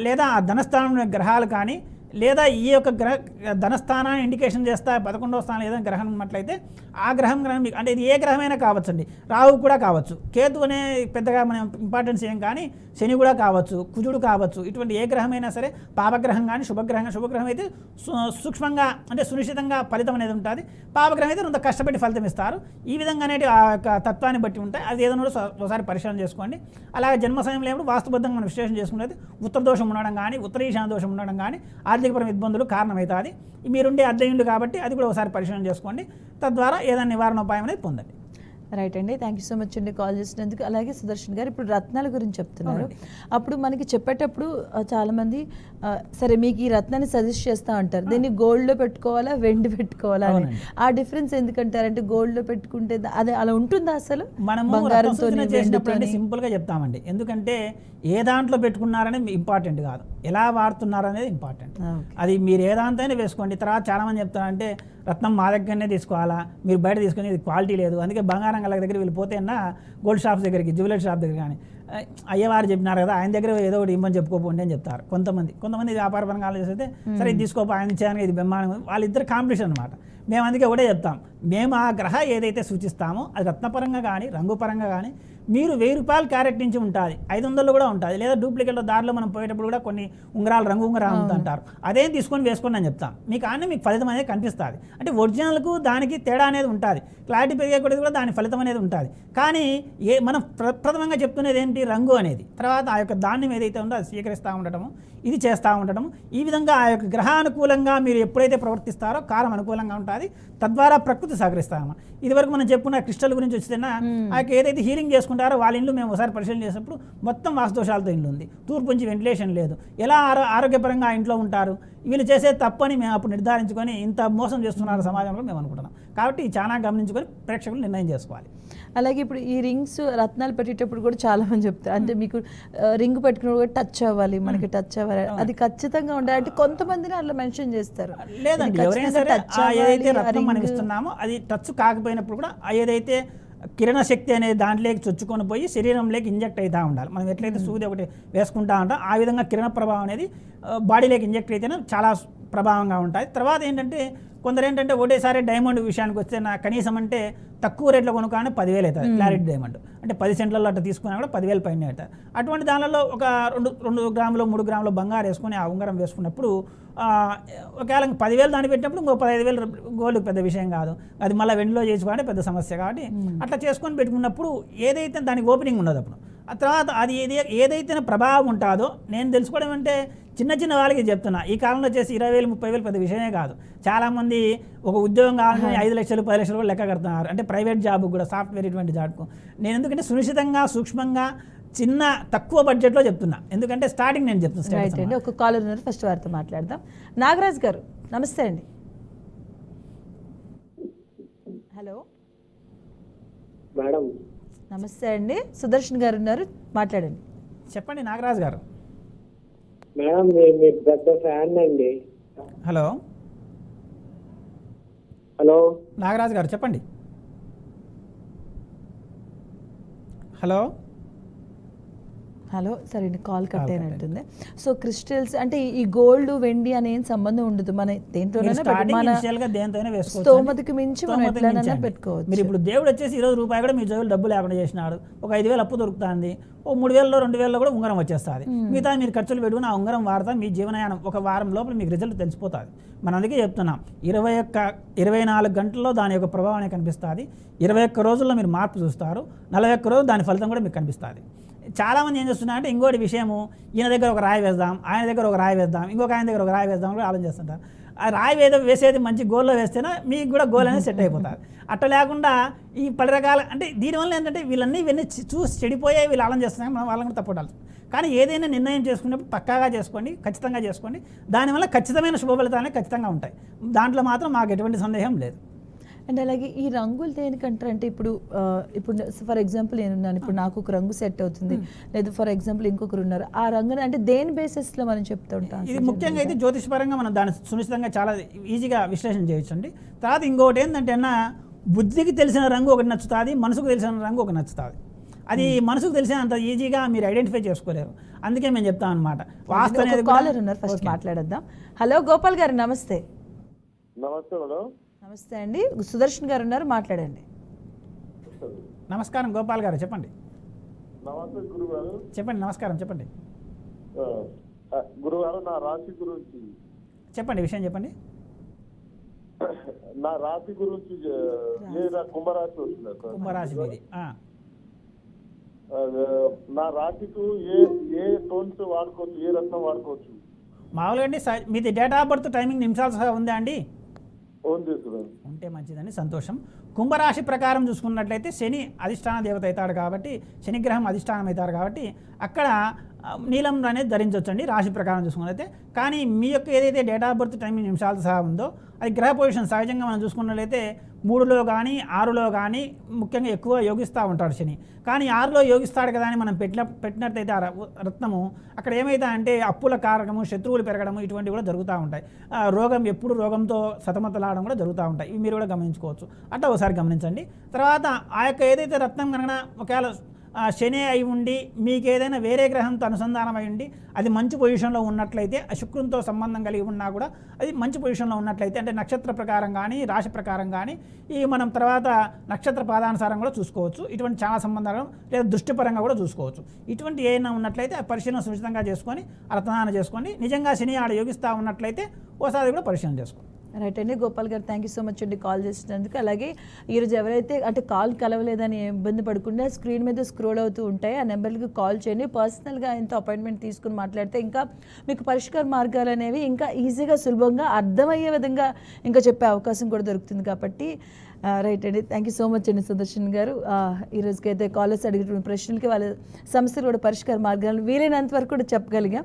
లేదా ఆ ధనస్థానంలో గ్రహాలు కానీ లేదా ఈ యొక్క గ్రహ ధనస్థానాన్ని ఇండికేషన్ చేస్తా పదకొండవ స్థానం ఏదైనా గ్రహం ఉన్నట్లయితే ఆ గ్రహం గ్రహం మీకు అంటే ఇది ఏ గ్రహమైనా కావచ్చండి. రాహు కూడా కావచ్చు. కేతు అనే పెద్దగా మనం ఇంపార్టెన్స్ ఏం కానీ శని కూడా కావచ్చు కుజుడు కావచ్చు ఇటువంటి ఏ గ్రహమైనా సరే పాపగ్రహం కానీ శుభగ్రహం శుభగ్రహం అయితే సు- సూక్ష్మంగా అంటే సునిశ్చితంగా ఫలితం అనేది ఉంటుంది. పాపగ్రహం అయితే కొంత కష్టపడి ఫలితం ఇస్తారు. ఈ విధంగా అనేది ఆ యొక్క తత్వాన్ని బట్టి ఉంటాయి. అది ఏదైనా కూడా ఒకసారి పరిశీలన చేసుకోండి. అలాగే జన్మ సమయంలో ఏమిటి వాస్తుబద్ధంగా మనం విశ్లేషణ చేసుకునేది ఉత్తర దోషం ఉండడం కానీ ఉత్తర ఈశాన దోషం ఉండడం కానీ ఆర్థికపరమైన ఇబ్బందులు కారణమవుతుంది మీరుండే అద్దె కాబట్టి అది కూడా ఒకసారి పరిశీలన చేసుకోండి. తద్వారా ఏదైనా నివారణ ఉపాయం అనేది పొందండి. రైట్ అండి. థ్యాంక్ యూ సో మచ్ అండి కాల్ చేసినందుకు. అలాగే సుదర్శన్ గారు ఇప్పుడు రత్నాల గురించి చెప్తున్నారు. అప్పుడు మనకి చెప్పేటప్పుడు ఆ, చాలా మంది ఆ, సరే మీకు ఈ రత్నాన్ని సజెస్ట్ చేస్తా అంటారు. దీన్ని gold లో పెట్టుకోవాలా వెండి పెట్టుకోవాలా అని. ఆ డిఫరెన్స్ ఎందుకంటారంటే gold లో పెట్టుకుంటే అదే అలా ఉంటుందా అసలు? అంటే సింపుల్గా చెప్తామండి. ఎందుకంటే ఏ దాంట్లో పెట్టుకున్నారనేది ఇంపార్టెంట్ కాదు. ఎలా వాడుతున్నారనేది ఇంపార్టెంట్. అది మీరు ఏ దాంతోనే వేసుకోండి. తర్వాత చాలామంది చెప్తారంటే రత్నం మా దగ్గరనే తీసుకోవాలా? మీరు బయట తీసుకుని ఇది క్వాలిటీ లేదు. అందుకే బంగారం గల దగ్గర వీళ్ళు పోతేనా గోల్డ్ షాప్స్ దగ్గరికి జ్యువెలరీ షాప్ దగ్గర కానీ "ఆ, అయ్యవారు చెప్పినారు కదా ఆయన దగ్గర ఏదో ఒకటి ఇమ్మని చెప్పుకోపోండి అని చెప్తారు కొంతమంది. కొంతమంది వ్యాపార పరంగా ఆలోచిస్తే సరే ఇది తీసుకోపో ఆయన చేయడానికి ఇది బ్రహ్మాండం ఉంది." వాళ్ళిద్దరు కాంపిటీషన్ అనమాట మేము అందుకే ఒకటే చెప్తాం. మేము ఆ గ్రహ ఏదైతే సూచిస్తామో అది రత్నపరంగా కానీ రంగు పరంగా కానీ మీరు వెయ్యి రూపాయలు క్యారెట్ నుంచి ఉంటుంది. ఐదు వందలు కూడా ఉంటుంది. లేదా డూప్లికేట్లో దారిలో మనం పోయేటప్పుడు కూడా కొన్ని ఉంగరాలు రంగు ఉంగరాలు అమ్ముతుంటారు అదేం తీసుకొని వేసుకోండి అని చెప్తాం. మీకు అన్నీ మీకు ఫలితం అనేది కనిపిస్తుంది. అంటే ఒరిజినల్కు దానికి తేడా అనేది ఉంటుంది. క్లారిటీ పెరిగే కొద్ది కూడా దాని ఫలితం అనేది ఉంటుంది. కానీ ఏ మనం ప్ర- ప్రథమంగా చెప్తున్నది ఏంటి? రంగు అనేది. తర్వాత ఆ యొక్క ధాన్యం ఏదైతే ఉందో అది స్వీకరిస్తూ ఉండటము ఇది చేస్తూ ఉండటం ఈ విధంగా ఆ యొక్క గ్రహానుకూలంగా మీరు ఎప్పుడైతే ప్రవర్తిస్తారో కాలం అనుకూలంగా ఉంటుంది. తద్వారా ప్రకృతి సహకరిస్తామా ఇదివరకు మనం చెప్పుకున్న క్రిస్టల్ గురించి వచ్చినా ఆ యొక్క ఏదైతే హీలింగ్ చేసుకుంటారో వాళ్ళ ఇల్లు మేము ఒకసారి పరిశీలన చేసినప్పుడు మొత్తం వాస్తుదోషాలతో ఇల్లు ఉంది. తూర్పు నుంచి వెంటిలేషన్ లేదు. ఎలా ఆరో ఆరోగ్యపరంగా ఆ ఇంట్లో ఉంటారు? వీళ్ళు చేసే తప్పని మేము అప్పుడు నిర్ధారించుకొని ఇంత మోసం చేస్తున్నారు సమాజంలో మేము అనుకుంటున్నాం. కాబట్టి చాలా గమనించుకొని ప్రేక్షకులు నిర్ణయం చేసుకోవాలి. అలాగే ఇప్పుడు ఈ రింగ్స్ రత్నాలు పెట్టేటప్పుడు కూడా చాలా మంది చెప్తారు. అంటే మీకు రింగ్ పెట్టుకున్నప్పుడు కూడా టచ్ అవ్వాలి మనకి టచ్ అవ్వాలి. అది ఖచ్చితంగా ఉండాలి. అంటే కొంతమందిని అట్లా మెన్షన్ చేస్తారు. లేదండి ఎవరైనా సరే ఏదైతే రత్నం మనం. ఇస్తున్నామో అది టచ్ కాకపోయినప్పుడు కూడా ఏదైతే కిరణ శక్తి అనేది దాంట్లోకి చొచ్చుకొని పోయి శరీరంలోకి ఇంజెక్ట్ అవుతూ ఉండాలి. మనం ఎట్లయితే సూది ఒకటి వేసుకుంటా ఉంటాం ఆ విధంగా కిరణ ప్రభావం అనేది బాడీలోకి ఇంజెక్ట్ అయితేనే చాలా ప్రభావంగా ఉంటుంది తర్వాత ఏంటంటే కొందరు ఏంటంటే ఒకటేసారి డైమండ్ విషయానికి వస్తే నా కనీసం అంటే తక్కువ రేట్లో కొనుక్కోగానే పదివేలు అవుతుంది. Clarity diamond. అంటే పది సెంట్లలో అట్లా తీసుకున్నా కూడా పదివేలు పైన అవుతుంది. అటువంటి దానిలో ఒక రెండు రెండు గ్రాములు మూడు గ్రాములు బంగారు వేసుకొని ఆ ఉంగరం వేసుకున్నప్పుడు ఒకవేళ పదివేలు దాన్ని పెట్టినప్పుడు ఇంకో పదహైదు వేలు గోల్డ్ పెద్ద విషయం కాదు. అది మళ్ళీ వెండిలో చేసుకోవాలంటే పెద్ద సమస్య కాబట్టి అట్లా చేసుకొని పెట్టుకున్నప్పుడు ఏదైతే దానికి ఓపెనింగ్ ఉండదు అప్పుడు. ఆ తర్వాత అది ఏది ఏదైతే ప్రభావం ఉంటుందో నేను తెలుసుకోవడం అంటే చిన్న చిన్న వాళ్ళకి చెప్తున్నా. ఈ కాలంలో వచ్చేసి ఇరవై వేలు ముప్పై వేలు పెద్ద విషయమే కాదు. చాలామంది ఒక ఉద్యోగం కావాలని ఐదు లక్షలు పది లక్షలు కూడా లెక్క కడుతున్నారు. అంటే ప్రైవేట్ జాబ్ కూడా సాఫ్ట్వేర్ ఇటువంటి జాబ్కు నేను ఎందుకంటే సునిశ్చితంగా సూక్ష్మంగా చిన్న తక్కువ బడ్జెట్లో చెప్తున్నా. ఎందుకంటే స్టార్టింగ్ నేను చెప్తున్నా రైట్ status అండి. ఒక కాలర్ ఉన్నారు. ఫస్ట్ వారితో మాట్లాడదాం. నాగరాజ్ గారు నమస్తే అండి. హలో. మేడం. నమస్తే అండి. సుదర్శన్ గారు ఉన్నారు. మాట్లాడండి. చెప్పండి నాగరాజు గారు. మేడం మీ- మీ పెద్ద ఫ్యాన్ అండి. హలో. హలో. నాగరాజు గారు చెప్పండి. హలో. హలో సరే కాల్ కట్ అయినట్టుంది సో క్రిస్టల్స్ అంటే ఈ గోల్డ్ వెండి అనే సంబంధం ఉండదు. మన దేంతోనే స్తోమతకి మించి మనం ఎట్లనైనా. పెట్టుకోవచ్చు. మీరు ఇప్పుడు దేవుడు వచ్చేసి ఇరవై రూపాయలు కూడా మీ జోబులు డబ్బు లేకుండా చేసినాడు. ఒక ఐదు వేలు అప్పు దొరుకుతుంది. ఓ మూడు వేలలో రెండు వేలలో కూడా ఉంగరం వచ్చేస్తుంది. మిగతా మీరు ఖర్చులు పెట్టుకుని ఆ ఉంగరం వాడతా. మీ జీవనయానం ఒక వారం లోపల మీకు రిజల్ట్ తెలిసిపోతుంది. మనం అందుకే చెప్తున్నాం. ఇరవై ఒక్క ఇరవై నాలుగు గంటల్లో దాని యొక్క ప్రభావం కనిపిస్తుంది. ఇరవై ఒక్క రోజుల్లో మీరు మార్పు చూస్తారు. నలభై ఒక్క రోజు దాని ఫలితం కూడా మీకు కనిపిస్తుంది. చాలామంది ఏం చేస్తున్నారు అంటే ఇంకోటి విషయము ఈయన దగ్గర ఒక రాయి వేద్దాం ఆయన దగ్గర ఒక రాయి వేద్దాం ఇంకొక ఆయన దగ్గర ఒక రాయి వేద్దాం కూడా ఆలోచన చేస్తుంటారు. ఆ రాయి వేద వేసేది మంచి గోల్లో వేస్తేనే మీకు కూడా గోల్ అనేది సెట్ అయిపోతుంది అట్లా లేకుండా ఈ పది రకాల అంటే దీనివల్ల ఏంటంటే వీళ్ళన్నీ ఇవన్నీ చూసి చెడిపోయే వీళ్ళు ఆలోచన చేస్తున్నారు మనం వాళ్ళని కూడా తప్పడాలి కానీ ఏదైనా నిర్ణయం చేసుకున్నప్పుడు పక్కాగా చేసుకోండి ఖచ్చితంగా చేసుకోండి. దానివల్ల ఖచ్చితమైన శుభ ఫలితాలు ఖచ్చితంగా ఉంటాయి. దాంట్లో మాత్రం మాకు ఎటువంటి సందేహం లేదు. అండ్ అలాగే ఈ రంగులు దేనికంటారు అంటే ఇప్పుడు ఇప్పుడు ఫర్ ఎగ్జాంపుల్ నేనున్నాను ఇప్పుడు నాకు ఒక రంగు సెట్ అవుతుంది లేదు ఫర్ ఎగ్జాంపుల్ ఇంకొకరు ఉన్నారు ఆ రంగుని అంటే దేని బేసిస్లో మనం చెప్తూ ఉంటాం ఇది ముఖ్యంగా అయితే జ్యోతిషపరంగా మనం దాన్ని సునిశ్చితంగా చాలా ఈజీగా విశ్లేషణ చేయొచ్చండి. తర్వాత ఇంకొకటి ఏంటంటే అన్న బుద్ధికి తెలిసిన రంగు ఒకటి నచ్చుతుంది మనసుకు తెలిసిన రంగు ఒకటి నచ్చుతుంది. అది మనసుకు తెలిసినంత ఈజీగా మీరు ఐడెంటిఫై చేసుకోలేరు. అందుకే మేము చెప్తాం అనమాట వాస్తు అనేది కూడా- కాలర్ ఉన్నారు ఫస్ట్. మాట్లాడేద్దాం. హలో గోపాల్ గారు నమస్తే. నమస్తే మేడం. నమస్తే అండి. సుదర్శన్ గారు ఉన్నారు మాట్లాడండి. నమస్కారం గోపాల్ గారు చెప్పండి. నమస్తే గురుగారు. చెప్పండి నమస్కారం చెప్పండి. గురుగారు నా రాశి గురించి. చెప్పండి విషయం చెప్పండి. నా రాశి గురించి కుంభరాశి వస్తుంది సార్? కుంభరాశి మీది నా రాశికు ఏ ఏ టోన్స్ వాడుకోవచ్చు ఏ రత్నం వాడుకోవచ్చు? మామూలుగా అండి మీది డేట్ ఆఫ్ బర్త్ టైమింగ్ నిమిషాలు ఉందా అండి? ఉంటే మంచిదండి సంతోషం. కుంభరాశి ప్రకారం చూసుకున్నట్లయితే శని అధిష్టాన దేవత అవుతాడు కాబట్టి శనిగ్రహం అధిష్టానం అవుతారు కాబట్టి అక్కడ నీలం అనేది ధరించవచ్చండి రాశి ప్రకారం చూసుకున్నట్లయితే. కానీ మీ యొక్క ఏదైతే డేట్ ఆఫ్ బర్త్ టైం నిమిషాలతో సహా ఉందో అది గ్రహ పొజిషన్ సహజంగా మనం చూసుకున్నట్లయితే మూడులో కానీ ఆరులో కానీ ముఖ్యంగా ఎక్కువ యోగిస్తూ ఉంటాడు శని. కానీ ఆరులో యోగిస్తాడు కదా అని మనం పెట్టిన పెట్టినట్టయితే ఆ రత్నము అక్కడ ఏమైతే అంటే అప్పుల కారణము శత్రువులు పెరగడము ఇటువంటివి కూడా జరుగుతూ ఉంటాయి. రోగం ఎప్పుడు రోగంతో సతమతలాడడం కూడా జరుగుతూ ఉంటాయి. ఇవి మీరు కూడా గమనించుకోవచ్చు. అట్లా ఒకసారి గమనించండి. తర్వాత ఆ యొక్క ఏదైతే రత్నం కనుక ఒకవేళ శని అయి ఉండి మీకు ఏదైనా వేరే గ్రహంతో అనుసంధానం అయి ఉండి అది మంచి పొజిషన్లో ఉన్నట్లయితే ఆ శుక్రునితో సంబంధం కలిగి ఉన్నా కూడా అది మంచి పొజిషన్లో ఉన్నట్లయితే అంటే నక్షత్ర ప్రకారం కానీ రాశి ప్రకారం కానీ ఈ మనం తర్వాత నక్షత్ర పాదానుసారం కూడా చూసుకోవచ్చు. ఇటువంటి చాలా సంబంధాలు లేదా దృష్టిపరంగా కూడా చూసుకోవచ్చు. ఇటువంటి ఏమైనా ఉన్నట్లయితే ఆ పరిశీలన సుచితంగా చేసుకొని అర్థనాన చేసుకోండి నిజంగా శని ఆడ యోగిస్తూ ఉన్నట్లయితే ఓసారి కూడా పరిశీలన చేసుకోండి రైట్ అండి. గోపాల్ గారు థ్యాంక్ యూ సో మచ్ అండి కాల్ చేసినందుకు. అలాగే ఈరోజు ఎవరైతే అంటే కాల్ కలవలేదని ఇబ్బంది పడకుండా స్క్రీన్ మీద స్క్రోల్ అవుతూ ఉంటాయి. ఆ నెంబర్కి కాల్ చేయండి. పర్సనల్గా ఆయనతో అపాయింట్మెంట్ తీసుకుని మాట్లాడితే ఇంకా మీకు పరిష్కార మార్గాలు అనేవి ఇంకా ఈజీగా సులభంగా అర్థమయ్యే విధంగా ఇంకా చెప్పే అవకాశం కూడా దొరుకుతుంది కాబట్టి రైట్ అండి. థ్యాంక్ యూ సో మచ్ అండి సుదర్శన్ గారు. ఆ, ఈ రోజుకైతే కాలర్స్ అడిగిన ప్రశ్నలకి వాళ్ళ సమస్యలు కూడా పరిష్కార మార్గాలను వీలైనంత వరకు కూడా చెప్పగలిగాం.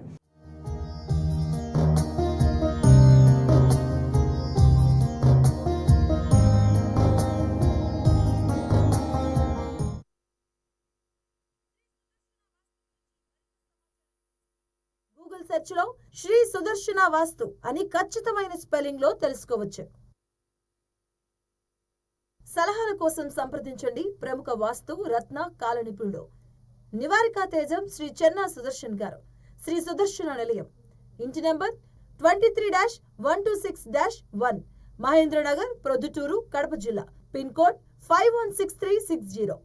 సెర్చ్లో శ్రీ సుదర్శన వాస్తు అని ఖచ్చితమైన స్పెల్లింగ్లో తెలుసుకోవచ్చు. సలహాల కోసం సంప్రదించండి. ప్రముఖ వాస్తు రత్న కాల నిపుణుడు నివారికా తేజం శ్రీ చెన్నా సుదర్శన్ గారు. శ్రీ సుదర్శన నిలయం. ఇంటి number twenty three dash one two six dash one. Mahendranagar Proddatur Kadapa జిల్లా. Pin code five one six three six zero.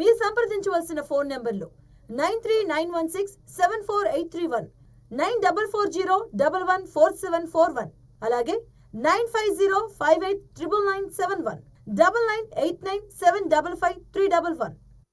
మీరు సంప్రదించవలసిన ఫోన్ నెంబర్లు nine three nine one six seven four eight three one. Nine double four zero double one four seven four one అలాగే nine five zero five eight triple nine seven one double nine eight nine seven double five three double one